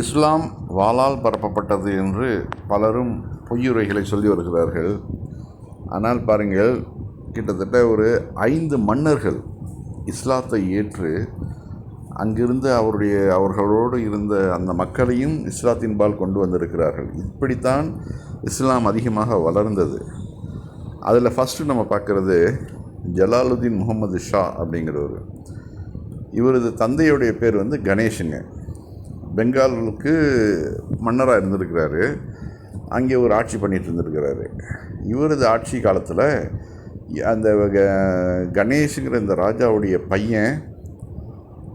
இஸ்லாம் வாளால் பரப்பப்பட்டது என்று பலரும் பொய்யுரைகளை சொல்லி வருகிறார்கள். ஆனால் பாருங்கள் கிட்டத்தட்ட ஒரு ஐந்து மன்னர்கள் இஸ்லாத்தை ஏற்று அங்கிருந்து அவருடைய அவர்களோடு இருந்த அந்த மக்களையும் இஸ்லாத்தின்பால் கொண்டு வந்திருக்கிறார்கள். இப்படித்தான் இஸ்லாம் அதிகமாக வளர்ந்தது. அதில் ஃபஸ்ட்டு நம்ம பார்க்குறது ஜலாலுதீன் முகமது ஷா அப்படிங்கிறவர். இவரது தந்தையுடைய பேர் வந்து கணேஷுங்க. பெங்காலுக்கு மன்னராக இருந்திருக்கிறாரு. அங்கே ஒரு ஆட்சி பண்ணிட்டு இருந்திருக்கிறாரு. இவரது ஆட்சி காலத்தில் அந்த க- கணேஷுங்கிற இந்த ராஜாவுடைய பையன்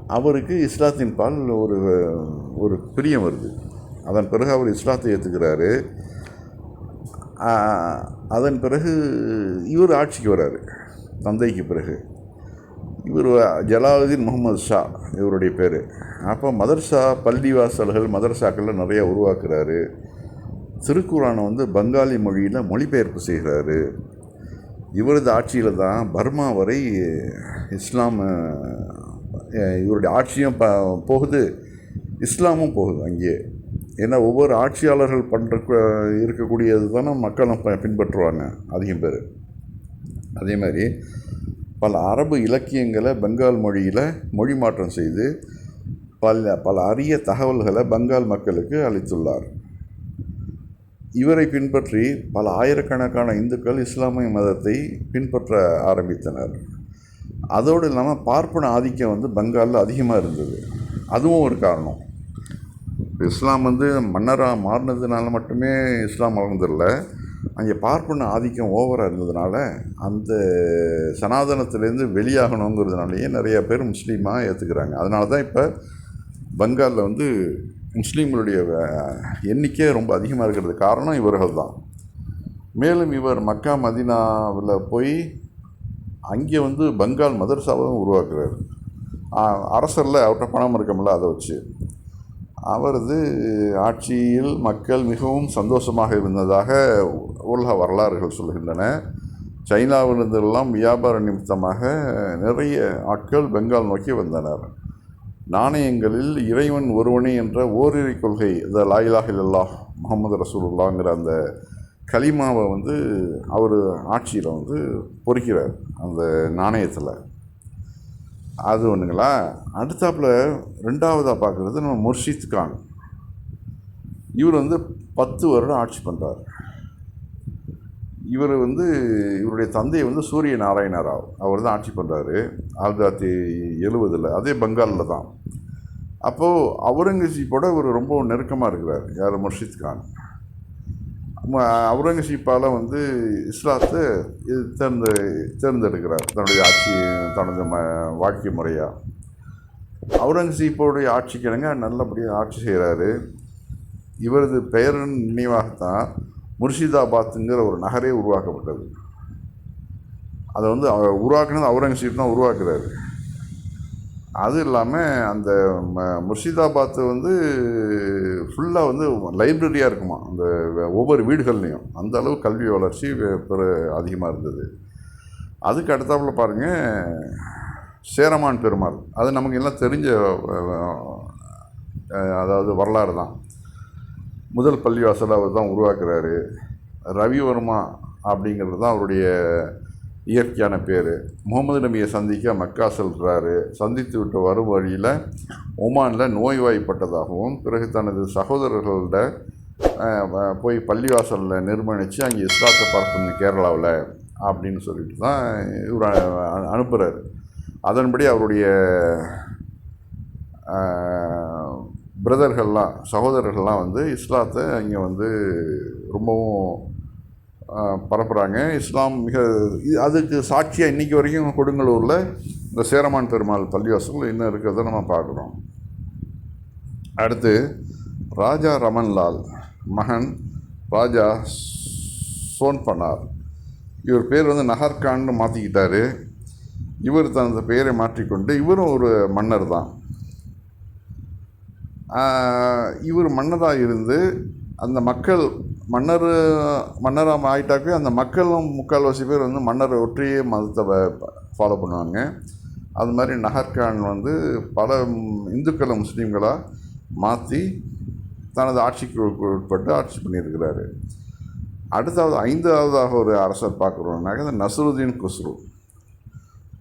அவருக்கு இஸ்லாத்தின் பால் ஒரு ஒரு பிரியம் வருது. அதன் பிறகு அவர் இஸ்லாத்தை ஏற்றுக்கிறாரு அதன் பிறகு இவர் ஆட்சிக்கு வராரு. தந்தைக்கு பிறகு. இவர் ஜலாலுதீன் முகமது ஷா இவருடைய பேர். அப்போ மதர்சா பள்ளிவாசல்கள் மதர்ஷாக்கள்லாம் நிறையா உருவாக்குறாரு. திருக்குறானை வந்து பங்காளி மொழியில் மொழிபெயர்ப்பு செய்கிறாரு இவரது ஆட்சியில் தான் பர்மா வரை இஸ்லாம் இவருடைய ஆட்சியும் ப போகுது. இஸ்லாமும் போகுது அங்கேயே ஏன்னா ஒவ்வொரு ஆட்சியாளர்கள் பண்ணுற இருக்கக்கூடியது தானே மக்களும் ப- பின்பற்றுவாங்க அதிகம் பேர். அதே மாதிரி பல அரபு இலக்கியங்களை பெங்கால் மொழியில் மொழி மாற்றம் செய்து பல பல அரிய தகவல்களை பெங்கால் மக்களுக்கு அளித்துள்ளார். இவரை பின்பற்றி பல ஆயிரக்கணக்கான இந்துக்கள் இஸ்லாமிய மதத்தை பின்பற்ற ஆரம்பித்தனர். அதோடு இல்லாமல் பார்ப்பன ஆதிக்கம் வந்து பெங்காலில் அதிகமாக இருந்தது. அதுவும் ஒரு காரணம். இஸ்லாம் வந்து மன்னராக மாறினதுனால மட்டுமே இஸ்லாம் வளர்ந்துடல அங்கே பார்ப்பன ஆதிக்கம் ஓவராக இருந்ததுனால அந்த சனாதனத்திலேருந்து வெளியாகணுங்கிறதுனாலேயே நிறைய பேர் முஸ்லீமாக ஏற்றுக்கிறாங்க அதனால தான் இப்போ பங்காலில் வந்து முஸ்லீம்களுடைய எண்ணிக்கை ரொம்ப அதிகமாக இருக்கிறது காரணம் இவர்கள் தான். மேலும் இவர் மக்கா மதினாவில் போய் அங்கே வந்து பங்கால் மதரசாவும் உருவாக்குறாரு. அரசரில் அவர்கிட்ட பணம் இருக்கமில்ல அதை வச்சு. அவரது ஆட்சியில் மக்கள் மிகவும் சந்தோஷமாக இருந்ததாக உலக வரலாறுகள் சொல்கின்றன. சைனாவிலிருந்தெல்லாம் வியாபார நிமித்தமாக நிறைய ஆட்கள் பெங்கால் நோக்கி வந்தனர். நாணயங்களில் இறைவன் ஒருவனே என்ற ஓரிரை கொள்கை இந்த லாயிலாக இல்லல்லாஹ் முகமது ரசூலுல்லாங்கிற அந்த களிமாவை வந்து அவர் ஆட்சியில் வந்து பொறிக்கிறார் அந்த நாணயத்தில். அது ஒன்றுங்களா அடுத்தாப்புல ரெண்டாவதாக பார்க்குறது நம்ம முர்ஷித் கான். இவர் வந்து பத்து வருடம் ஆட்சி பண்ணுறார் இவர் வந்து இவருடைய தந்தை வந்து சூரிய நாராயண ராவ் அவர் தான் ஆட்சி பண்ணுறாரு ஆயிரத்தி தொள்ளாயிரத்தி எழுபதில் அதே பெங்காலில் தான். அப்போது அவுரங்கசீப்போட இவர் ரொம்ப நெருக்கமாக இருக்கிறார். யார்? முர்ஷித் கான். அவுரங்கசீப்பால் வந்து இஸ்லாத்தை இது தேர்ந்து தேர்ந்தெடுக்கிறார். தன்னுடைய ஆட்சி தனது ம வாழ்க்கை முறையாக அவுரங்கசீப்போடைய ஆட்சிக்கிழங்க நல்லபடியாக ஆட்சி செய்கிறாரு இவரது பெயரின் நினைவாகத்தான் முர்ஷிதாபாத்துங்கிற ஒரு நகரே உருவாக்கப்பட்டது. அதை வந்து அவர் உருவாக்குனது அவுரங்கசீப் தான் உருவாக்குறாரு. அது இல்லாமல் அந்த ம- முர்ஷிதாபாத் வந்து ஃபுல்லாக வந்து லைப்ரரியாக இருக்குமா? அந்த ஒவ்வொரு வீடுகள்லையும். அந்த அளவு கல்வி வளர்ச்சி வெ- பெரு அதிகமாக இருந்தது. அதுக்கு அடுத்தாப்புல பாருங்கள் சேரமான் பெருமாள். அது நமக்கு எல்லாம் தெரிஞ்ச அதாவது வரலாறு தான். முதல் பள்ளிவாசலை அவர் தான் உருவாக்குறாரு. ரவிவர்மா அப்படிங்கிறது தான் அவருடைய இயற்கையான பேர். முகமது நபியை சந்திக்க மக்கா செல்கிறாரு சந்தித்து விட்டு வரும் வழியில் ஒமானில் நோய்வாய்ப்பட்டதாகவும் பிறகு தனது சகோதரர்களோட போய் பள்ளிவாசலில் நிர்மாணித்து அங்கே இஸ்லாத்தை பரப்புங்க கேரளாவில் அப்படின்னு சொல்லிட்டு தான் இவர் அனுப்புகிறார் அதன்படி அவருடைய பிரதர்கள்லாம் சகோதரர்கள்லாம் வந்து இஸ்லாத்தை இங்கே வந்து ரொம்பவும் பரப்புகிறாங்க இஸ்லாம் மிக அதுக்கு சாட்சியாக இன்றைக்கி வரைக்கும் கொடுங்கலூரில் இந்த சேரமான் பெருமாள் பள்ளிவாசல் இன்னும் இருக்கிறத நம்ம பார்க்குறோம். அடுத்து ராஜா ரமன்லால் மகன் ராஜா சோன்பனார். இவர் பேர் வந்து நகர்கான்னு மாற்றிக்கிட்டார் இவர் தனது பெயரை மாற்றிக்கொண்டு இவரும் ஒரு மன்னர் தான். இவர் மன்னராக இருந்து அந்த மக்கள் மன்னர் மன்னராக ஆயிட்டாக்க அந்த மக்களும் முக்கால்வாசி பேர் வந்து மன்னர் ஒற்றையே மதத்தை ஃபாலோ பண்ணுவாங்க. அது மாதிரி நகர்கான் வந்து பல இந்துக்களை முஸ்லீம்களாக மாற்றி தனது ஆட்சிக்கு உட்பட்டு ஆட்சி பண்ணியிருக்கிறாரு. அடுத்தாவது ஐந்தாவதாக ஒரு அரசர் பார்க்குறோம்னாக்க இந்த நசருதீன் குஸ்ரு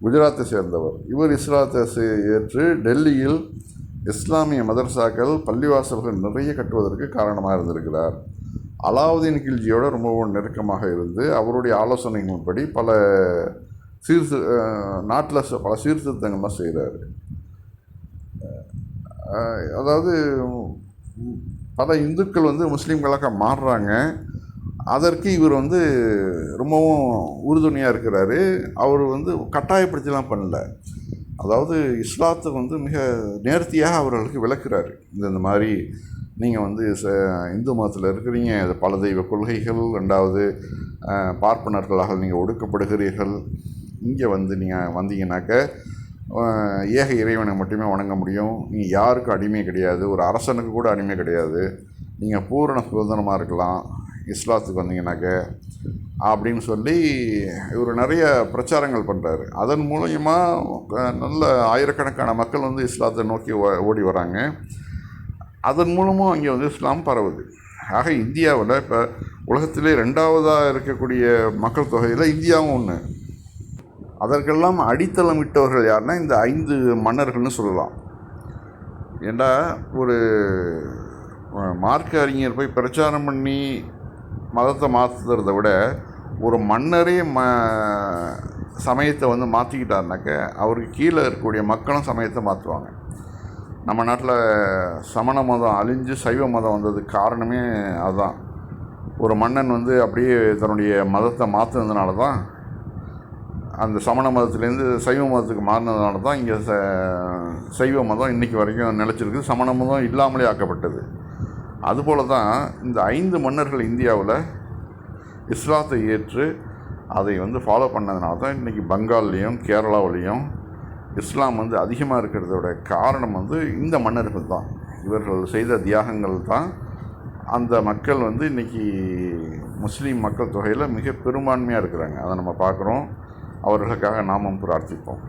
குஜராத்தை சேர்ந்தவர். இவர் இஸ்லாத்தை ஏற்று டெல்லியில் இஸ்லாமிய மதரசாக்கள் பள்ளிவாசல்கள் நிறைய கட்டுவதற்கு காரணமாக இருந்திருக்கிறார். அலாவுதீன் கில்ஜியோட ரொம்பவும் நெருக்கமாக இருந்து அவருடைய ஆலோசனைகளின்படி பல சீர்திரு நாட்டில் பல சீர்திருத்தங்கள்லாம் செய்கிறாரு அதாவது பல இந்துக்கள் வந்து முஸ்லீம்களாக மாறுறாங்க. அதற்கு இவர் வந்து ரொம்பவும் உறுதுணையாக இருக்கிறாரு. அவர் வந்து கட்டாயப்படுத்திலாம் பண்ணல. அதாவது இஸ்லாத்தை வந்து மிக நேர்த்தியாக அவர்களுக்கு விளக்குறாரு. இந்த இந்த மாதிரி நீங்கள் வந்து ச இந்து மதத்தில் இருக்கிறீங்க அது பல தெய்வ கொள்கைகள் ரெண்டாவது பார்ப்பனர்களாக நீங்கள் ஒடுக்கப்படுகிறீர்கள். இங்கே வந்து நீங்கள் வந்தீங்கன்னாக்க ஏக இறைவனை மட்டுமே வணங்க முடியும். நீங்கள் யாருக்கும் அடிமை கிடையாது. ஒரு அரசனுக்கு கூட அடிமை கிடையாது. நீங்கள் பூரண சுதந்திரமாக இருக்கலாம். இஸ்லாத்துக்கு வந்தீங்கன்னாக்க அப்படின்னு சொல்லி இவர் நிறைய பிரச்சாரங்கள் பண்ணுறாரு அதன் மூலயமா நல்ல ஆயிரக்கணக்கான மக்கள் வந்து இஸ்லாத்தை நோக்கி ஓடி வராங்க. அதன் மூலமும் அங்கே வந்து இஸ்லாம் பரவுது. ஆக இந்தியாவில் இப்போ உலகத்திலே ரெண்டாவதாக இருக்கக்கூடிய மக்கள் தொகையில் இந்தியாவும் ஒன்று அதற்கெல்லாம் அடித்தளம் விட்டவர்கள் யாருன்னா இந்த ஐந்து மன்னர்கள்னு சொல்லலாம். ஏண்டா ஒரு மார்க்க அறிஞர் போய் பிரச்சாரம் பண்ணி மதத்தை மாற்றுறத விட ஒரு மன்னரே ம சமயத்தை வந்து மாற்றிக்கிட்டாருனாக்க அவருக்கு கீழே இருக்கக்கூடிய மக்களும் சமயத்தை மாற்றுவாங்க நம்ம நாட்டில் சமண மதம் அழிஞ்சு சைவ மதம் வந்ததுக்கு காரணமே அதுதான் ஒரு மன்னன் வந்து அப்படியே தன்னுடைய மதத்தை மாற்றுனதுனால தான் அந்த சமண மதத்துலேருந்து சைவ மதத்துக்கு மாறினதுனால தான் இங்கே ச சைவ மதம் இன்றைக்கி வரைக்கும் நிலச்சிருக்கு. சமண மதம் இல்லாமலே ஆக்கப்பட்டது. அதுபோல தான் இந்த ஐந்து மன்னர்கள் இந்தியாவில் இஸ்லாத்தை ஏற்று அதை வந்து ஃபாலோ பண்ணதுனால தான் இன்றைக்கி பங்கால்லையும் கேரளாவிலையும் இஸ்லாம் வந்து அதிகமாக இருக்கிறதோட காரணம் வந்து இந்த மன்னர்கள் தான். இவர்கள் செய்த தியாகங்கள் தான். அந்த மக்கள் வந்து இன்றைக்கி முஸ்லீம் மக்கள் தொகையில் மிக பெரும்பான்மையாக இருக்கிறாங்க. அதை நம்ம பார்க்குறோம். அவர்களுக்காக நாமும் பிரார்த்திப்போம்.